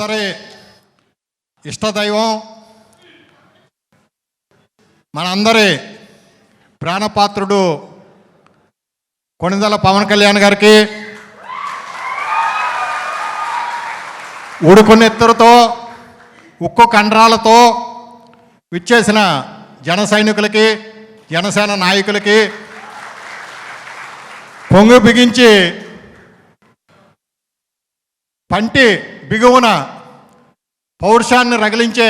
మనందరి ఇష్టదైవం మనందరి ప్రాణపాత్రుడు కొణిదల పవన్ కళ్యాణ్ గారికి ఉడుకునెత్తులతో ఉక్కు కండరాలతో విచ్చేసిన జన సైనికులకి జనసేన నాయకులకి పొంగు బిగించి పంటి బిగువున పౌరుషాన్ని రగిలించే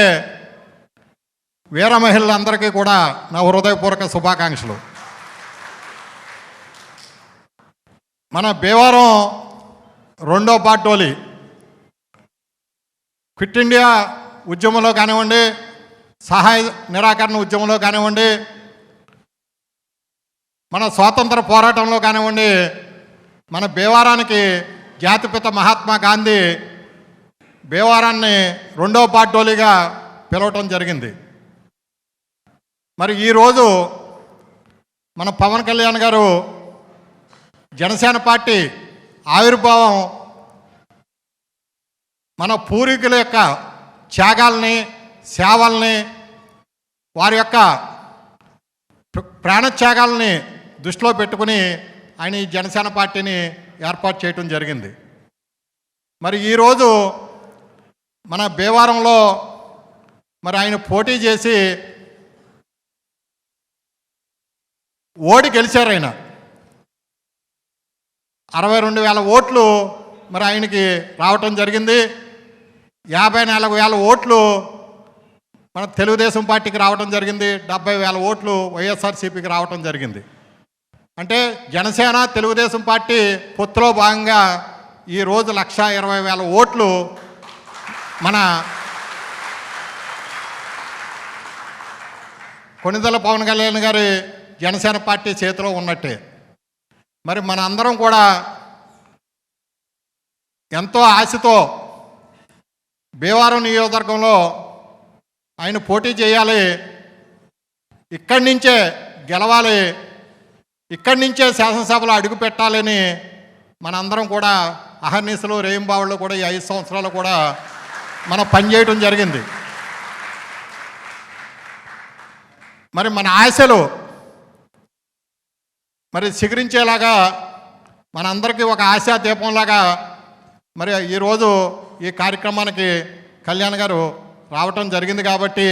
వీర మహిళలందరికీ కూడా నా హృదయపూర్వక శుభాకాంక్షలు. మన భీవరం రెండో పార్టోలి క్విట్ ఇండియా ఉద్యమంలో కానివ్వండి సహాయ నిరాకరణ ఉద్యమంలో కానివ్వండి మన స్వాతంత్ర పోరాటంలో కానివ్వండి మన భీమవరానికి జాతిపిత మహాత్మా గాంధీ భీమవరాన్ని రెండో పార్టోలిగా పిలవటం జరిగింది. మరి ఈరోజు మన పవన్ కళ్యాణ్ గారు జనసేన పార్టీ ఆవిర్భావం మన పూర్వీకుల యొక్క త్యాగాల్ని సేవల్ని వారి యొక్క ప్ర- ప్రాణత్యాగాల్ని దృష్టిలో పెట్టుకుని ఆయన ఈ జనసేన పార్టీని ఏర్పాటు చేయటం జరిగింది. మరి ఈరోజు మన భీవారంలో మరి ఆయన పోటీ చేసి ఓడి గెలిచారు ఆయన. అరవై రెండు వేల ఓట్లు మరి ఆయనకి రావటం జరిగింది. యాభై నాలుగు వేల ఓట్లు మన తెలుగుదేశం పార్టీకి రావటం జరిగింది. డెబ్బై వేల ఓట్లు వైఎస్ఆర్సీపీకి రావటం జరిగింది. అంటే జనసేన తెలుగుదేశం పార్టీ పొత్తులో భాగంగా ఈరోజు లక్ష ఇరవై వేల ఓట్లు మన కొనిదల పవన్ కళ్యాణ్ గారి జనసేన పార్టీ చేతిలో ఉన్నట్టే. మరి మన అందరం కూడా ఎంతో ఆశతో భీమవరం నియోజకవర్గంలో ఆయన పోటీ చేయాలి. ఇక్కడి నుంచే గెలవాలి. ఇక్కడి నుంచే శాసనసభలో అడుగు పెట్టాలని మనందరం కూడా అహర్నిశలు రేయింబావుళ్ళు కూడా ఈ ఐదు సంవత్సరాలు కూడా మనం పనిచేయటం జరిగింది. మరి మన ఆశలు మరి చిగురించేలాగా మనందరికీ ఒక ఆశా దీపంలాగా మరి ఈరోజు ఈ కార్యక్రమానికి కళ్యాణ్ గారు రావటం జరిగింది కాబట్టి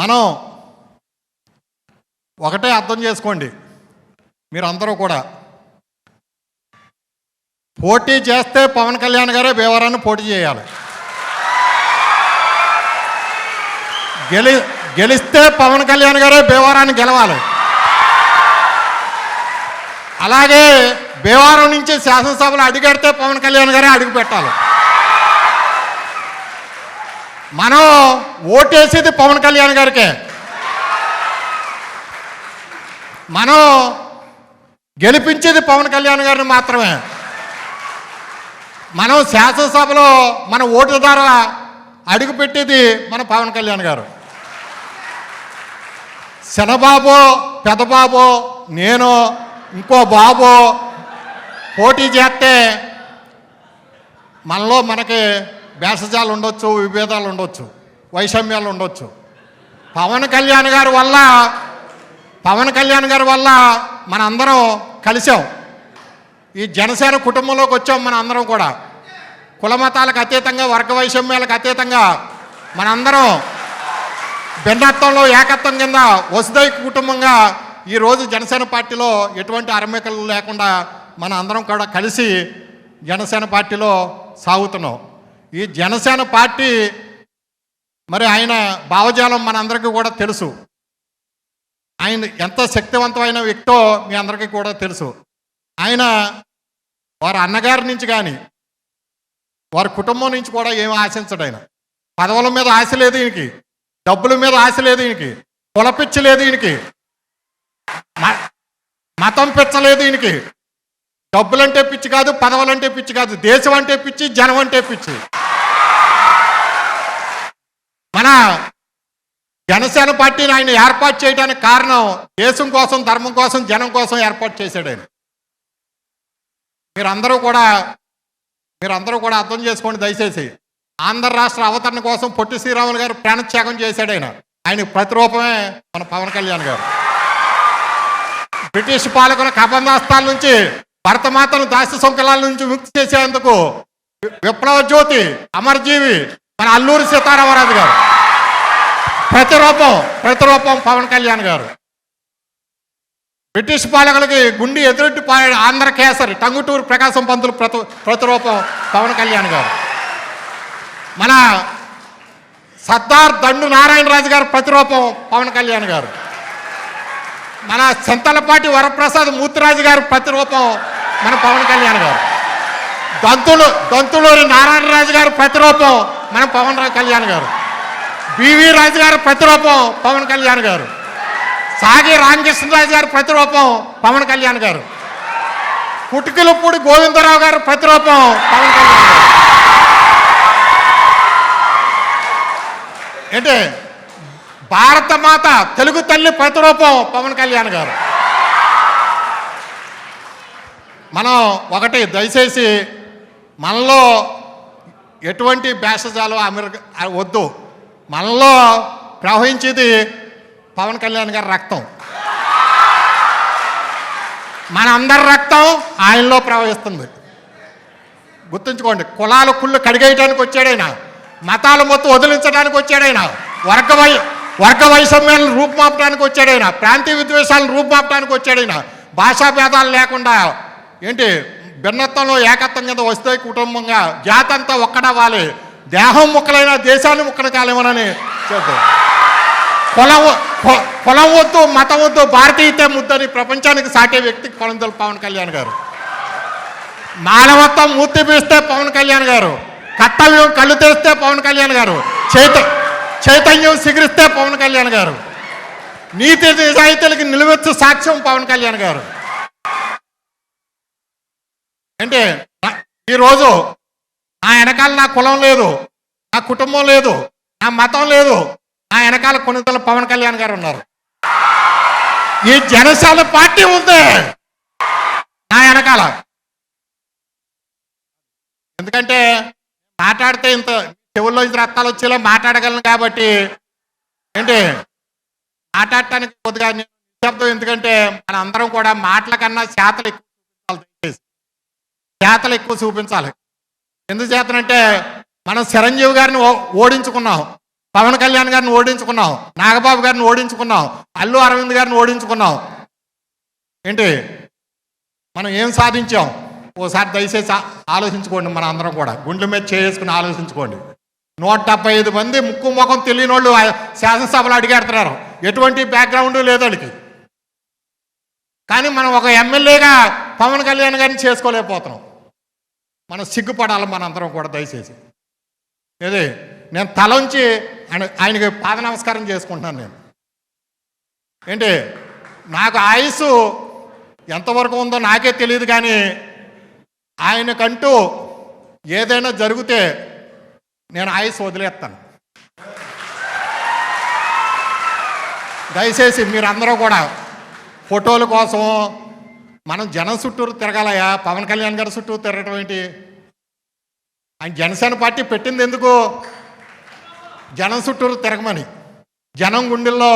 మనం ఒకటే అర్థం చేసుకోండి. మీరందరూ కూడా పోటీ చేస్తే పవన్ కళ్యాణ్ గారే భీమవరాన్ని పోటీ చేయాలి. గెలి గెలిస్తే పవన్ కళ్యాణ్ గారే భీమవరాన్ని గెలవాలి. అలాగే భీమవరం నుంచి శాసనసభలో అడుగెడితే పవన్ కళ్యాణ్ గారే అడుగు పెట్టాలి. మనం ఓటేసేది పవన్ కళ్యాణ్ గారికే. మనం గెలిపించేది పవన్ కళ్యాణ్ గారిని మాత్రమే. మనం శాసనసభలో మన ఓటు ద్వారా అడుగుపెట్టేది మన పవన్ కళ్యాణ్ గారు. చిన్నబాబో పెద్దబాబో నేను ఇంకో బాబో పోటీ చేస్తే మనలో మనకి భేషజాలు ఉండొచ్చు విభేదాలు ఉండొచ్చు వైషమ్యాలు ఉండొచ్చు. పవన్ కళ్యాణ్ గారి వల్ల పవన్ కళ్యాణ్ గారి వల్ల మన అందరం కలిసాం ఈ జనసేన కుటుంబంలోకి వచ్చాం మన అందరం కూడా కులమతాలకు అతీతంగా వర్గ వైషమ్యాలకు అతీతంగా మనందరం భిన్నత్వంలో ఏకత్వం కింద వసుదై కుటుంబంగా ఈరోజు జనసేన పార్టీలో ఎటువంటి అరమేకలు లేకుండా మన అందరం కూడా కలిసి జనసేన పార్టీలో సాగుతున్నాం. ఈ జనసేన పార్టీ మరి ఆయన భావజాలం మనందరికీ కూడా తెలుసు. ఆయన ఎంత శక్తివంతమైన వ్యక్తో మీ అందరికీ కూడా తెలుసు. ఆయన వారి అన్నగారి నుంచి కానీ వారి కుటుంబం నుంచి కూడా ఏమి ఆశించడు ఆయన. పదవుల మీద ఆశ లేదు ఈయనకి. డబ్బుల మీద ఆశ లేదు ఈయనకి. కులపిచ్చి ఈయనకి. మ- మతం పిచ్చలేదు ఈయనకి. డబ్బులంటే పిచ్చి కాదు పదవులంటే పిచ్చి కాదు దేశం అంటే పిచ్చి జనం అంటే పిచ్చి. మన జనసేన పార్టీని ఆయన ఏర్పాటు చేయడానికి కారణం దేశం కోసం ధర్మం కోసం జనం కోసం ఏర్పాటు చేశాడు ఆయన. మీరందరూ కూడా మీరందరూ కూడా అర్థం చేసుకోండి దయచేసి. ఆంధ్ర రాష్ట్ర అవతరణ కోసం పొట్టి శ్రీరాములు గారు ప్రాణత్యాగం చేశాడు ఆయన. ఆయనకు ప్రతిరూపమే మన పవన్ కళ్యాణ్ గారు. బ్రిటిష్ పాలకుల కబంధాస్తాల నుంచి భరతమాతను దాస్య సొంకలాల నుంచి ముక్తి చేసేందుకు విప్లవ జ్యోతి అమరజీవి మన అల్లూరి సీతారామరాజు గారు. ప్రతిరూపం ప్రతిరూపం పవన్ కళ్యాణ్ గారు. బ్రిటిష్ పాలకులకి గుండి ఎదురొట్టి పాడాడు ఆంధ్ర కేసరి టంగుటూరు ప్రకాశం పంతులు ప్రతి ప్రతిరూపం పవన్ కళ్యాణ్ గారు. మన సర్దార్ దండు నారాయణరాజు గారు ప్రతిరూపం పవన్ కళ్యాణ్ గారు. మన చింతలపాటి వరప్రసాద్ మూర్తిరాజు గారు ప్రతిరూపం మన పవన్ కళ్యాణ్ గారు. దంతులు దంతులూరి నారాయణరాజు గారు ప్రతిరూపం మన పవన్ కళ్యాణ్ గారు. బివి రాజు గారు ప్రతిరూపం పవన్ కళ్యాణ్ గారు. సాగి రామకృష్ణరాజు గారు ప్రతిరూపం పవన్ కళ్యాణ్ గారు. కుటికిలపూడి గోవిందరావు గారు ప్రతిరూపం పవన్ కళ్యాణ్ గారు. ఏంటి? భారత మాత తెలుగు తల్లి ప్రతిరూపం పవన్ కళ్యాణ్ గారు. మనం ఒకటి దయచేసి మనలో ఎటువంటి భేషజాలు అమెరికా వద్దు. మనలో ప్రవహించేది పవన్ కళ్యాణ్ గారి రక్తం. మన అందరి రక్తం ఆయనలో ప్రవహిస్తుంది. గుర్తుంచుకోండి కులాలు కుళ్ళు కడిగేయడానికి వచ్చాడైనా మతాలు మొత్తం వదిలించడానికి వచ్చాడైనా వర్గ వై వర్గ వైషమ్యాలను రూపుమాపడానికి వచ్చాడైనా ప్రాంతీయ విద్వేషాలను రూపుమాపడానికి వచ్చాడైనా భాషా భేదాలు లేకుండా ఏంటి భిన్నత్వంలో ఏకత్వం కింద వస్తే కుటుంబంగా జాతి అంతా ఒక్కడవ్వాలి దేహం ముక్కలైన దేశాన్ని ముక్కలు కాలేమోనని చెప్తాం కులం కులం వద్దు మతం వద్దు భారతీయతే ముద్దని ప్రపంచానికి సాటే వ్యక్తి కొలందలు పవన్ కళ్యాణ్ గారు. మానవత్వం మూర్తి పీస్తే పవన్ కళ్యాణ్ గారు. కర్తవ్యం కళ్ళు తెస్తే పవన్ కళ్యాణ్ గారు చైత చైతన్యం సిగిరిస్తే పవన్ కళ్యాణ్ గారు. నీతి నిజాయితీలకి నిలువెత్తు సాక్ష్యం పవన్ కళ్యాణ్ గారు. అంటే ఈరోజు నా వెనకాల నా కులం లేదు నా కుటుంబం లేదు నా మతం లేదు నా వెనకాల కొనుగోలు పవన్ కళ్యాణ్ గారు ఉన్నారు. ఈ జనసేన పార్టీ ఉంది నా వెనకాల. ఎందుకంటే మాట్లాడితే ఇంత చెవుల్లో రక్తాలు వచ్చేలా మాట్లాడగలను కాబట్టి ఏంటి? మాట్లాడటానికి కొద్దిగా నిశ్శబ్దం ఎందుకంటే మన అందరం కూడా మాటల కన్నా చేతలు ఎక్కువ చూపించాలి చేతలు ఎక్కువ చూపించాలి. ఎందుకు చేతనంటే మనం చిరంజీవి గారిని ఓ- ఓడించుకున్నాం. పవన్ కళ్యాణ్ గారిని ఓడించుకున్నాం. నాగబాబు గారిని ఓడించుకున్నాం. అల్లు అరవింద్ గారిని ఓడించుకున్నాం. ఏంటి? మనం ఏం సాధించాం? ఓసారి దయచేసి ఆలోచించుకోండి మన అందరం కూడా. గుండెల మీద చేసుకుని ఆలోచించుకోండి. నూట డెబ్బై ఐదు మంది ముక్కు ముఖం తెలియని వాళ్ళు శాసనసభలో అడిగేడుతున్నారు. ఎటువంటి బ్యాక్గ్రౌండ్ లేదు వాళ్ళకి కానీ మనం ఒక ఎమ్మెల్యేగా పవన్ కళ్యాణ్ గారిని చేసుకోలేకపోతున్నాం. మనం సిగ్గుపడాలి మన అందరం కూడా దయచేసి. ఇది నేను తలంచి ఆయన ఆయనకి పాద నమస్కారం చేసుకుంటున్నాను నేను. ఏంటి? నాకు ఆయుసు ఎంతవరకు ఉందో నాకే తెలియదు కానీ ఆయనకంటూ ఏదైనా జరిగితే నేను ఆయుస్ వదిలేస్తాను. దయచేసి మీరందరూ కూడా ఫోటోల కోసం మనం జనం చుట్టూరు తిరగాలయా పవన్ కళ్యాణ్ గారి చుట్టూ తిరగటం ఏంటి? ఆయన జనసేన పార్టీ పెట్టింది ఎందుకు? జనం చుట్టూరు తిరగమని. జనం గుండెల్లో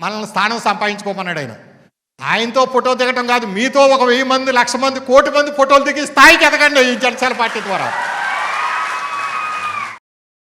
మనల్ని స్థానం సంపాదించుకోమన్నాడు ఆయన. ఆయనతో ఫోటో దిగటం కాదు మీతో ఒక వెయ్యి మంది లక్ష మంది కోటి మంది ఫోటోలు దిగి స్థాయికి ఎదగండి ఈ జనసేన పార్టీ ద్వారా.